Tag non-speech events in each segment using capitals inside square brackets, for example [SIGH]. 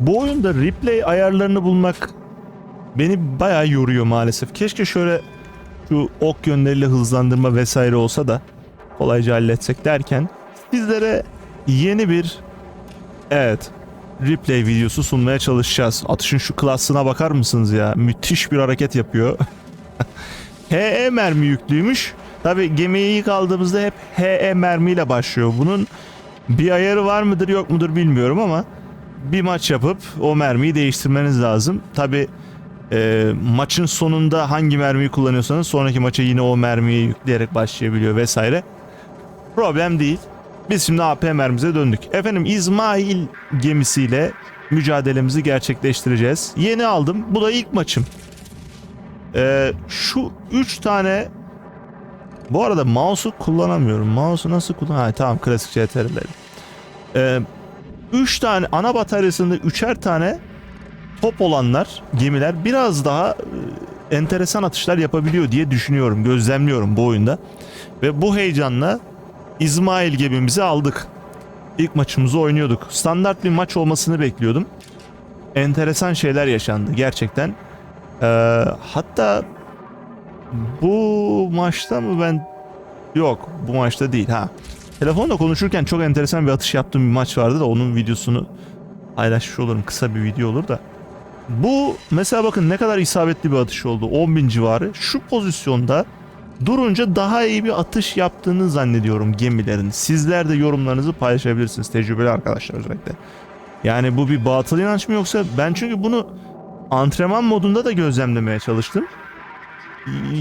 Bu oyunda replay ayarlarını bulmak beni bayağı yoruyor maalesef. Keşke şöyle şu ok yönleriyle hızlandırma vesaire olsa da kolayca halletsek derken sizlere yeni bir evet replay videosu sunmaya çalışacağız. Atışın şu klasına bakar mısınız ya? Müthiş bir hareket yapıyor. [LAUGHS] HE mermi yüklüymüş. Tabi gemiyi ilk aldığımızda hep HE mermiyle başlıyor. Bunun bir ayarı var mıdır yok mudur bilmiyorum ama bir maç yapıp o mermiyi değiştirmeniz lazım. Tabi maçın sonunda hangi mermiyi kullanıyorsanız sonraki maça yine o mermiyi yükleyerek başlayabiliyor vesaire. Problem değil. Biz şimdi AP mermimize döndük. Efendim İsmail gemisiyle mücadelemizi gerçekleştireceğiz. Yeni aldım. Bu da ilk maçım. Ee, şu 3 tane bu arada mouse'u kullanamıyorum. Mouse'u nasıl kullan? Ha, tamam klasik CTRL'leri. Ee, 3 tane ana bataryasında 3'er tane top olanlar gemiler biraz daha e, enteresan atışlar yapabiliyor diye düşünüyorum. Gözlemliyorum bu oyunda. Ve bu heyecanla İsmail gemimizi aldık. İlk maçımızı oynuyorduk. Standart bir maç olmasını bekliyordum. Enteresan şeyler yaşandı gerçekten. Ee, hatta bu maçta mı ben yok bu maçta değil ha. Telefonla konuşurken çok enteresan bir atış yaptığım bir maç vardı da onun videosunu paylaşmış olurum. Kısa bir video olur da. Bu mesela bakın ne kadar isabetli bir atış oldu. 10.000 civarı. Şu pozisyonda durunca daha iyi bir atış yaptığını zannediyorum gemilerin. Sizler de yorumlarınızı paylaşabilirsiniz. Tecrübeli arkadaşlar özellikle. Yani bu bir batıl inanç mı yoksa ben çünkü bunu antrenman modunda da gözlemlemeye çalıştım.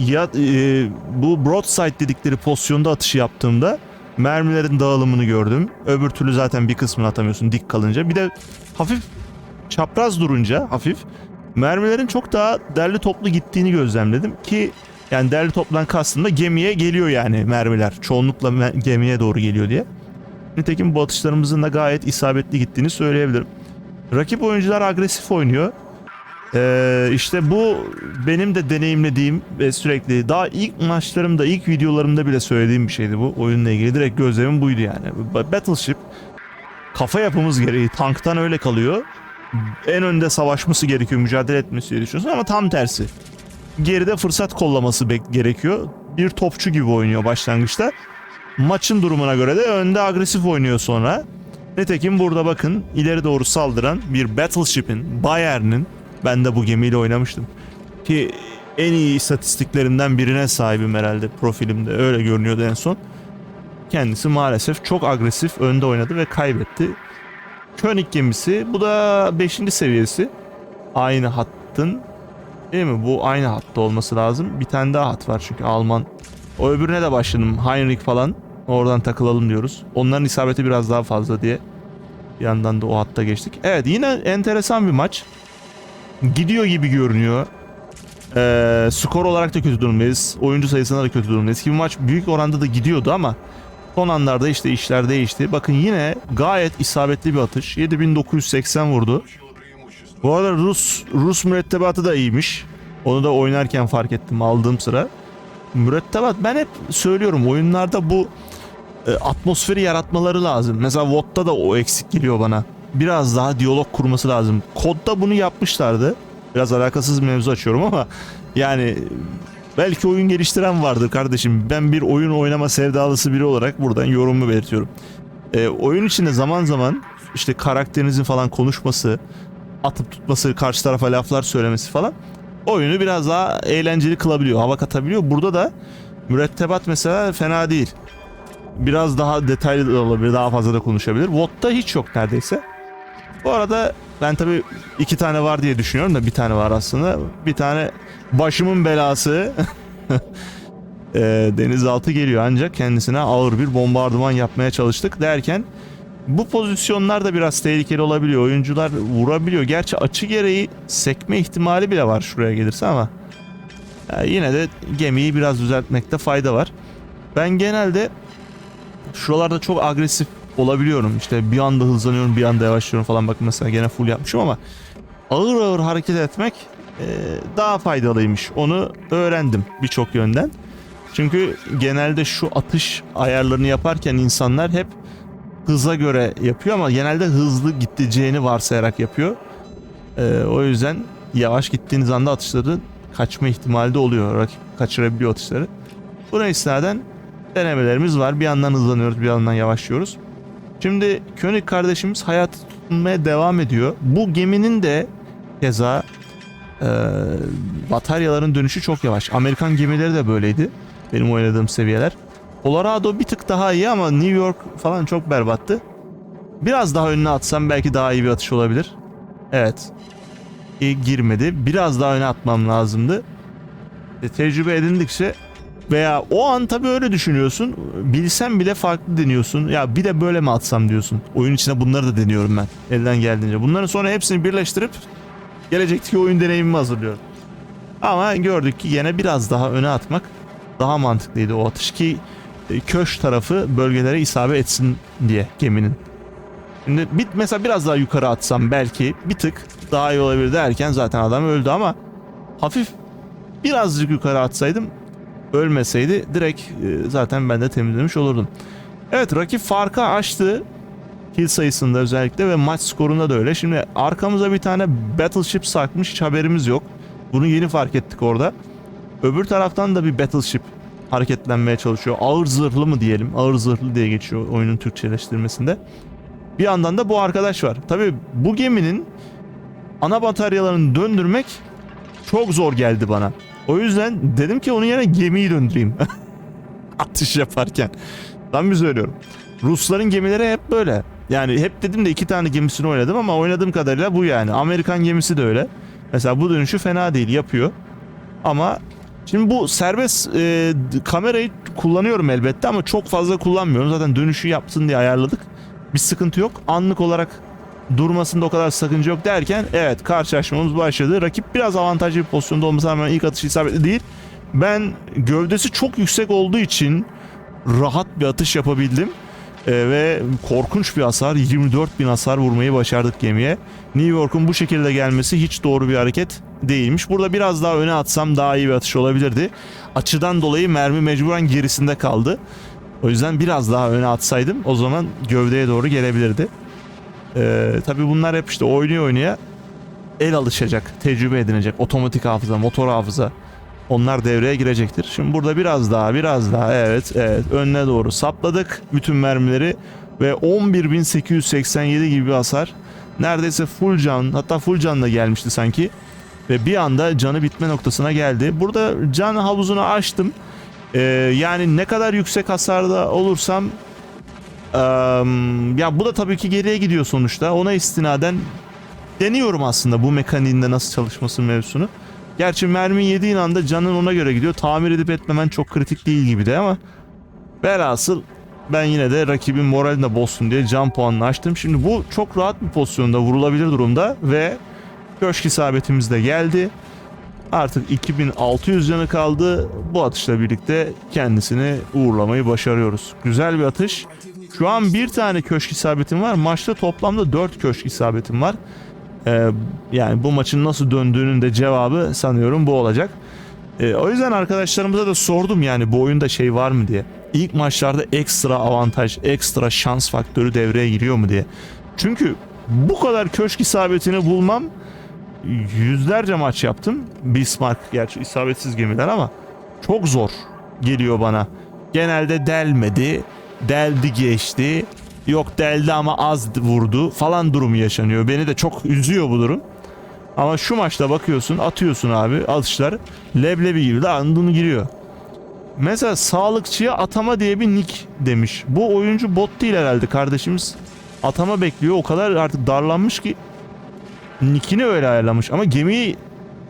Ya e, bu broadside dedikleri pozisyonda atışı yaptığımda mermilerin dağılımını gördüm. Öbür türlü zaten bir kısmını atamıyorsun dik kalınca. Bir de hafif çapraz durunca hafif mermilerin çok daha derli toplu gittiğini gözlemledim ki yani derli toplan kastım da gemiye geliyor yani mermiler. Çoğunlukla gemiye doğru geliyor diye. Nitekim bu atışlarımızın da gayet isabetli gittiğini söyleyebilirim. Rakip oyuncular agresif oynuyor. Ee, işte bu benim de deneyimlediğim ve sürekli daha ilk maçlarımda, ilk videolarımda bile söylediğim bir şeydi bu. Oyunla ilgili direkt gözlemim buydu yani. Ba- Battleship kafa yapımız gereği tanktan öyle kalıyor. En önde savaşması gerekiyor, mücadele etmesi düşünüyorsun ama tam tersi. Geride fırsat kollaması gerekiyor. Bir topçu gibi oynuyor başlangıçta. Maçın durumuna göre de önde agresif oynuyor sonra. Nitekim burada bakın ileri doğru saldıran bir Battleship'in, Bayern'in ben de bu gemiyle oynamıştım. Ki en iyi istatistiklerinden birine sahibim herhalde profilimde öyle görünüyordu en son. Kendisi maalesef çok agresif önde oynadı ve kaybetti. König gemisi bu da 5. seviyesi. Aynı hattın değil mi? Bu aynı hatta olması lazım. Bir tane daha hat var çünkü Alman. O öbürüne de başladım. Heinrich falan. Oradan takılalım diyoruz. Onların isabeti biraz daha fazla diye. Bir yandan da o hatta geçtik. Evet yine enteresan bir maç. Gidiyor gibi görünüyor. Ee, skor olarak da kötü durumdayız. Oyuncu sayısında da kötü durumdayız. Ki bu maç büyük oranda da gidiyordu ama son anlarda işte işler değişti. Bakın yine gayet isabetli bir atış. 7980 vurdu. Bu arada Rus Rus mürettebatı da iyiymiş. Onu da oynarken fark ettim aldığım sıra. Mürettebat ben hep söylüyorum oyunlarda bu e, atmosferi yaratmaları lazım. Mesela VOD'da da o eksik geliyor bana. Biraz daha diyalog kurması lazım. Kodda bunu yapmışlardı. Biraz alakasız bir mevzu açıyorum ama yani belki oyun geliştiren vardır kardeşim. Ben bir oyun oynama sevdalısı biri olarak buradan yorumumu belirtiyorum. E, oyun içinde zaman zaman işte karakterinizin falan konuşması, atıp tutması, karşı tarafa laflar söylemesi falan oyunu biraz daha eğlenceli kılabiliyor, hava katabiliyor. Burada da mürettebat mesela fena değil. Biraz daha detaylı da olabilir, daha fazla da konuşabilir. VOD'da hiç yok neredeyse. Bu arada ben tabii iki tane var diye düşünüyorum da bir tane var aslında. Bir tane başımın belası [LAUGHS] e, denizaltı geliyor ancak kendisine ağır bir bombardıman yapmaya çalıştık derken bu pozisyonlar da biraz tehlikeli olabiliyor. Oyuncular vurabiliyor. Gerçi açı gereği sekme ihtimali bile var şuraya gelirse ama ya yine de gemiyi biraz düzeltmekte fayda var. Ben genelde şuralarda çok agresif olabiliyorum. İşte bir anda hızlanıyorum, bir anda yavaşlıyorum falan. Bakın mesela gene full yapmışım ama ağır ağır hareket etmek e, daha faydalıymış. Onu öğrendim birçok yönden. Çünkü genelde şu atış ayarlarını yaparken insanlar hep hıza göre yapıyor ama genelde hızlı gideceğini varsayarak yapıyor. Ee, o yüzden yavaş gittiğiniz anda atışları kaçma ihtimali de oluyor. Rakip kaçırabiliyor atışları. Buna istinaden denemelerimiz var. Bir yandan hızlanıyoruz, bir yandan yavaşlıyoruz. Şimdi König kardeşimiz hayat tutunmaya devam ediyor. Bu geminin de keza e, bataryaların dönüşü çok yavaş. Amerikan gemileri de böyleydi. Benim oynadığım seviyeler. Colorado bir tık daha iyi ama New York falan çok berbattı. Biraz daha önüne atsam belki daha iyi bir atış olabilir. Evet. İyi girmedi. Biraz daha öne atmam lazımdı. E, tecrübe edindikçe veya o an tabii öyle düşünüyorsun. Bilsen bile farklı deniyorsun. Ya bir de böyle mi atsam diyorsun. Oyun içinde bunları da deniyorum ben. Elden geldiğince. Bunların sonra hepsini birleştirip gelecekteki oyun deneyimimi hazırlıyorum. Ama gördük ki yine biraz daha öne atmak daha mantıklıydı o atış ki e, köş tarafı bölgelere isabet etsin diye geminin. Şimdi bir, mesela biraz daha yukarı atsam belki bir tık daha iyi olabilir derken zaten adam öldü ama hafif birazcık yukarı atsaydım ölmeseydi direkt e, zaten ben de temizlemiş olurdum. Evet rakip farkı açtı. Kill sayısında özellikle ve maç skorunda da öyle. Şimdi arkamıza bir tane battleship sarkmış hiç haberimiz yok. Bunu yeni fark ettik orada. Öbür taraftan da bir battleship hareketlenmeye çalışıyor. Ağır zırhlı mı diyelim? Ağır zırhlı diye geçiyor oyunun Türkçeleştirmesinde. Bir yandan da bu arkadaş var. Tabi bu geminin ana bataryalarını döndürmek çok zor geldi bana. O yüzden dedim ki onun yerine gemiyi döndüreyim. [LAUGHS] Atış yaparken. Tam bir söylüyorum. Rusların gemileri hep böyle. Yani hep dedim de iki tane gemisini oynadım ama oynadığım kadarıyla bu yani. Amerikan gemisi de öyle. Mesela bu dönüşü fena değil yapıyor. Ama şimdi bu serbest e, kamerayı kullanıyorum elbette ama çok fazla kullanmıyorum. Zaten dönüşü yapsın diye ayarladık. Bir sıkıntı yok. Anlık olarak durmasında o kadar sakınca yok derken evet karşılaşmamız başladı. Rakip biraz avantajlı bir pozisyonda olmasına rağmen ilk atışı isabetli değil. Ben gövdesi çok yüksek olduğu için rahat bir atış yapabildim. Ee, ve korkunç bir hasar 24 bin hasar vurmayı başardık gemiye. New York'un bu şekilde gelmesi hiç doğru bir hareket değilmiş. Burada biraz daha öne atsam daha iyi bir atış olabilirdi. Açıdan dolayı mermi mecburen gerisinde kaldı. O yüzden biraz daha öne atsaydım o zaman gövdeye doğru gelebilirdi. Ee, tabii bunlar hep işte oynaya oynaya el alışacak, tecrübe edinecek. Otomatik hafıza, motor hafıza onlar devreye girecektir. Şimdi burada biraz daha, biraz daha evet, evet önüne doğru sapladık bütün mermileri ve 11.887 gibi bir hasar. Neredeyse full can, hatta full canla gelmişti sanki. Ve bir anda canı bitme noktasına geldi. Burada can havuzunu açtım. Ee, yani ne kadar yüksek hasarda olursam ya bu da tabii ki geriye gidiyor sonuçta. Ona istinaden deniyorum aslında bu mekaniğinde nasıl çalışması mevzusunu. Gerçi mermi yediğin anda canın ona göre gidiyor. Tamir edip etmemen çok kritik değil gibi de ama velhasıl ben yine de rakibin moralini de bozsun diye can puanını açtım. Şimdi bu çok rahat bir pozisyonda vurulabilir durumda ve köşk isabetimiz de geldi. Artık 2600 canı kaldı. Bu atışla birlikte kendisini uğurlamayı başarıyoruz. Güzel bir atış. Şu an bir tane köşk isabetim var. Maçta toplamda 4 köşk isabetim var. Ee, yani bu maçın nasıl döndüğünün de cevabı sanıyorum bu olacak. Ee, o yüzden arkadaşlarımıza da sordum yani bu oyunda şey var mı diye. İlk maçlarda ekstra avantaj, ekstra şans faktörü devreye giriyor mu diye. Çünkü bu kadar köşk isabetini bulmam yüzlerce maç yaptım. Bismarck gerçi isabetsiz gemiler ama çok zor geliyor bana. Genelde delmedi, deldi geçti. Yok deldi ama az vurdu falan durumu yaşanıyor. Beni de çok üzüyor bu durum. Ama şu maçta bakıyorsun atıyorsun abi atışlar leblebi gibi de andını giriyor. Mesela sağlıkçıya atama diye bir nick demiş. Bu oyuncu bot değil herhalde kardeşimiz. Atama bekliyor o kadar artık darlanmış ki nickini öyle ayarlamış ama gemiyi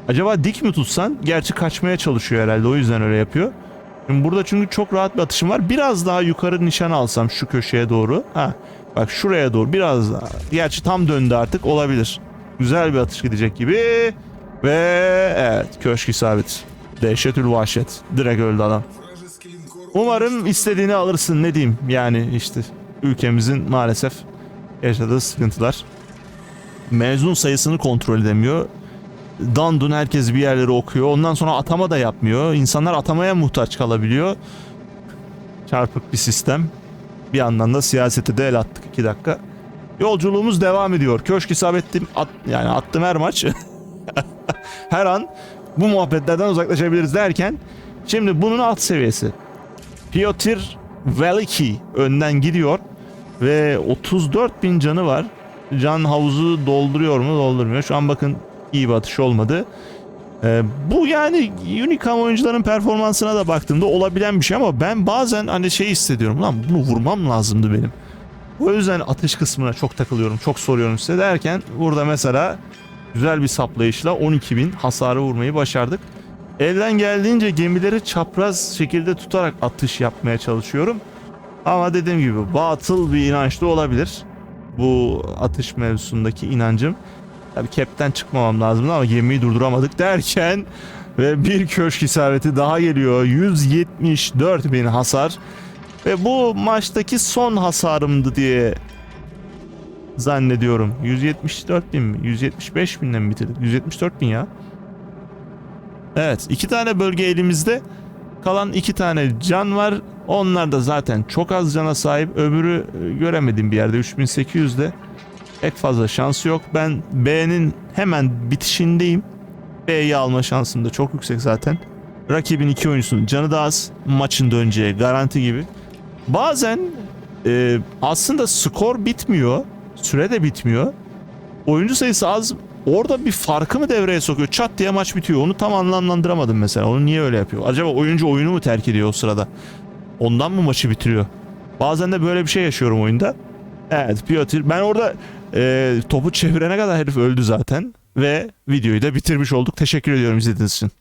acaba dik mi tutsan gerçi kaçmaya çalışıyor herhalde o yüzden öyle yapıyor. Şimdi burada çünkü çok rahat bir atışım var. Biraz daha yukarı nişan alsam şu köşeye doğru. Ha bak şuraya doğru biraz daha. Gerçi tam döndü artık olabilir. Güzel bir atış gidecek gibi. Ve evet köşk isabet. Dehşetül vahşet. Direkt öldü adam. Umarım istediğini alırsın ne diyeyim. Yani işte ülkemizin maalesef yaşadığı sıkıntılar. Mezun sayısını kontrol edemiyor. Dandun herkes bir yerleri okuyor. Ondan sonra atama da yapmıyor. İnsanlar atamaya muhtaç kalabiliyor. Çarpık bir sistem. Bir yandan da siyasete de el attık 2 dakika. Yolculuğumuz devam ediyor. Köşk isabettim. At, yani attım her maç. [LAUGHS] her an bu muhabbetlerden uzaklaşabiliriz derken şimdi bunun alt seviyesi. Piotr Veliki önden gidiyor ve 34 bin canı var. Can havuzu dolduruyor mu doldurmuyor. Şu an bakın iyi bir atış olmadı. Ee, bu yani Unicam oyuncuların performansına da baktığımda olabilen bir şey ama ben bazen hani şey hissediyorum lan bunu vurmam lazımdı benim. O yüzden atış kısmına çok takılıyorum çok soruyorum size derken burada mesela güzel bir saplayışla 12.000 hasarı vurmayı başardık. Elden geldiğince gemileri çapraz şekilde tutarak atış yapmaya çalışıyorum. Ama dediğim gibi batıl bir inanç da olabilir. Bu atış mevzusundaki inancım. Tabii kepten çıkmamam lazımdı ama gemiyi durduramadık derken ve bir köşk isabeti daha geliyor. 174 bin hasar. Ve bu maçtaki son hasarımdı diye zannediyorum. 174 bin mi? 175 binle mi bitirdik? 174 bin ya. Evet iki tane bölge elimizde. Kalan iki tane can var. Onlar da zaten çok az cana sahip. Öbürü e, göremedim bir yerde 3800'de. Pek fazla şansı yok. Ben B'nin hemen bitişindeyim. B'yi alma şansım da çok yüksek zaten. Rakibin iki oyuncusunun canı da az. Maçın döneceği garanti gibi. Bazen e, aslında skor bitmiyor. Süre de bitmiyor. Oyuncu sayısı az. Orada bir farkı mı devreye sokuyor? Çat diye maç bitiyor. Onu tam anlamlandıramadım mesela. Onu niye öyle yapıyor? Acaba oyuncu oyunu mu terk ediyor o sırada? Ondan mı maçı bitiriyor? Bazen de böyle bir şey yaşıyorum oyunda. Evet Piotr. Ben orada e, topu çevirene kadar herif öldü zaten. Ve videoyu da bitirmiş olduk. Teşekkür ediyorum izlediğiniz için.